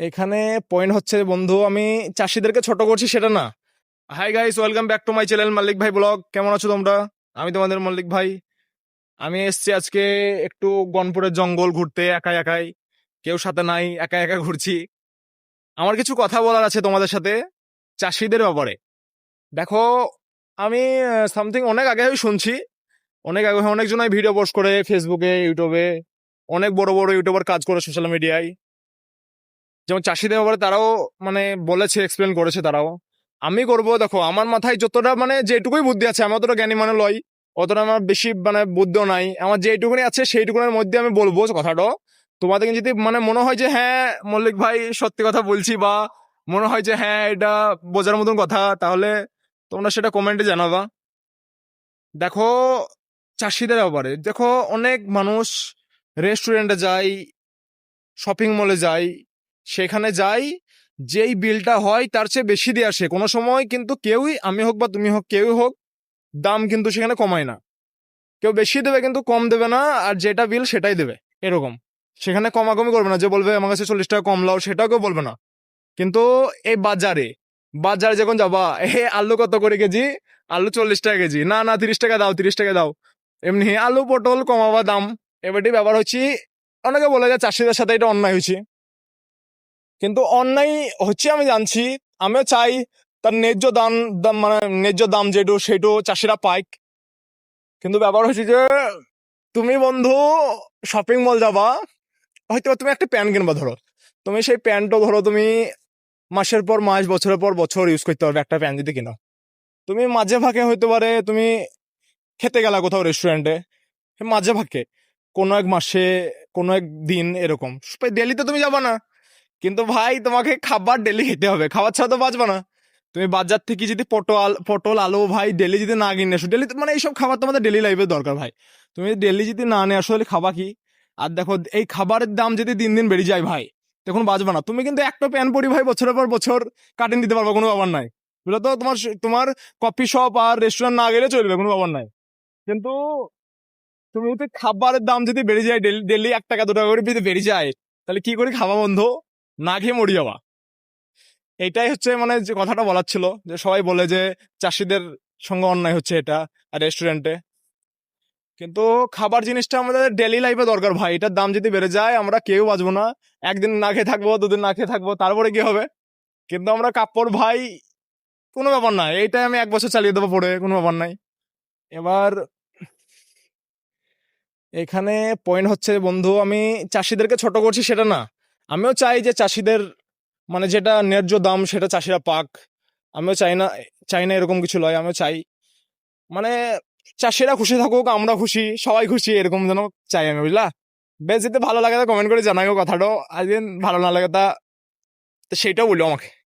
এখানে পয়েন্ট হচ্ছে বন্ধু, আমি চাষিদেরকে ছোট করছি সেটা না। Hi guys welcome back to my channel Mallik Bhai blog. কেমন আছো তোমরা? আমি তোমাদের মল্লিক ভাই। আমি এসছি আজকে একটু গনপুরের জঙ্গল ঘুরতে, একাই একাই। কেউ সাথে নাই, একা একা ঘুরছি। আমার কিছু কথা বলার আছে তোমাদের সাথে, চাষিদের ব্যাপারে। দেখো, আমি সামথিং অনেক আগে শুনছি। অনেক আগে অনেকজনাই ভিডিও পোস্ট করে ফেসবুকে ইউটিউবে অনেক বড় বড় ইউটিউবার কাজ করে সোশ্যাল মিডিয়ায় যেমন চাষিদের ব্যাপারে তারাও মানে বলেছে এক্সপ্লেন করেছে তারাও। আমি করব, দেখো, আমার মাথায় যতটা মানে যেটুকুই বুদ্ধি আছে, আমি অতটা জ্ঞানী মানে লই, অতটা আমার বেশি মানে বুদ্ধিও নাই। আমার যেটুকুনি আছে, সেইটুকুনের মধ্যে আমি বলব কথাটা। তোমাদের যদি মানে মনে হয় যে হ্যাঁ মল্লিক ভাই, সত্যি কথা বলছি বা মনে হয় যে হ্যাঁ এটা বোঝার মতন কথা, তাহলে তোমরা সেটা কমেন্টে জানাবা। দেখো, চাষিদের ব্যাপারে, দেখো, অনেক মানুষ রেস্টুরেন্টে যায় শপিং মলে যায় সেখানে যাই, যেই বিলটা হয় তার চেয়ে বেশি দিয়ে আসে। কোনো সময় কিন্তু কেউই, আমি হোক বা তুমি হোক, কেউই হোক, দাম কিন্তু সেখানে কমায় না। কেউ বেশি দেবে কিন্তু কম দেবে না, আর যেটা বিল সেটাই দেবে, এরকম। সেখানে কমাকমি করবে না, যে বলবে, আমার কাছে চল্লিশ টাকা কম, লাও। সেটাও কেউ বলবে না। কিন্তু এই বাজারে বাজারে যখন যাবা এ আলু কত করে কেজি? আলু চল্লিশ টাকা কেজি। না না, তিরিশ টাকা দাও, তিরিশ টাকা দাও। এমনি আলু, পটল কমাবা দাম। এবারটি ব্যাপার হচ্ছে, অনেকে বলে যে চাষিদের সাথে এটা অন্যায় হয়েছে। কিন্তু অন্যায় হচ্ছে আমি জানছি, আমিও চাই তার ন্যায্য দাম দাম মানে ন্যায্য দাম যেটু সেটু চাষিরা পাইক। কিন্তু ব্যাপার হচ্ছে যে, তুমি বন্ধু শপিং মল যাবা হয়তো তুমি একটা প্যান্ট কিনবা ধরো। তুমি সেই প্যান্টও ধরো তুমি মাসের পর মাস, বছরের পর বছর ইউজ করতে পারবে একটা প্যান্ট যদি কিনো। তুমি মাঝে ফাঁকে হইতে পারে তুমি খেতে গেলা কোথাও রেস্টুরেন্টে মাঝে ফাঁকে কোনো এক মাসে, কোনো এক দিন এরকম। ডেলিতে তুমি যাবা না। কিন্তু ভাই, তোমাকে খাবার ডেলি খেতে হবে। খাবার ছাড়া তো বাঁচবা না। তুমি বাজার থেকে যদি পটল পটল, আলু ভাই ডেলি যদি না কিনে আসো ডেলি মানে এইসব খাবার তোমাদের ডেলি লাইফে দরকার ভাই। তুমি ডেলি যদি না নিয়ে আসো, তাহলে খাবা কি? আর দেখো, এই খাবারের দাম যদি দিন দিন বেড়ে যায় ভাই, তখন বাঁচবা না। তুমি কিন্তু একটা প্যান পরি ভাই বছরের পর বছর কাটিং দিতে পারবে, কোনো ব্যাপার নাই। বুঝলো তো? তোমার তোমার কফি শপ আর রেস্টুরেন্ট না গেলে চলবে, কোনো ব্যাপার নাই। কিন্তু তুমি যদি খাবারের দাম যদি বেড়ে যায় ডেলি ডেলি এক টাকা, দু টাকা করে বেড়ে যায়, তাহলে কি করে খাবা বন্ধু? না খেয়ে মরি যাওয়া এইটাই হচ্ছে মানে যে কথাটা বলার ছিল, যে সবাই বলে যে চাষিদের সঙ্গে অন্যায় হচ্ছে এটা রেস্টুরেন্টে কিন্তু খাবার জিনিসটা আমাদের ডেলি লাইফে দরকার ভাই, এটার দাম যদি বেড়ে যায় আমরা কেউ বাঁচবো না। একদিন না খেয়ে থাকব, দুদিন না খেয়ে থাকব, তারপরে কি হবে? কিন্তু আমরা কাপড় ভাই, কোনো ব্যাপার নাই এইটাই আমি এক বছর চালিয়ে দেবো পড়ে কোনো ব্যাপার নাই। এবার এখানে পয়েন্ট হচ্ছে বন্ধু, আমি চাষিদেরকে ছোট করছি সেটা না। আমিও চাই যে চাষিদের মানে যেটা ন্যায্য দাম সেটা চাষিরা পাক। আমিও চাই না চাই না এরকম কিছু লয়, আমিও চাই। মানে চাষিরা খুশি থাকুক, আমরা খুশি, সবাই খুশি, এরকম যেন চাই আমি, বুঝলা? বেশ, যদি ভালো লাগে তা কমেন্ট করে জানাইও কথাটাও আজ দিন ভালো না লাগে তা, তো সেইটাও বলি আমাকে।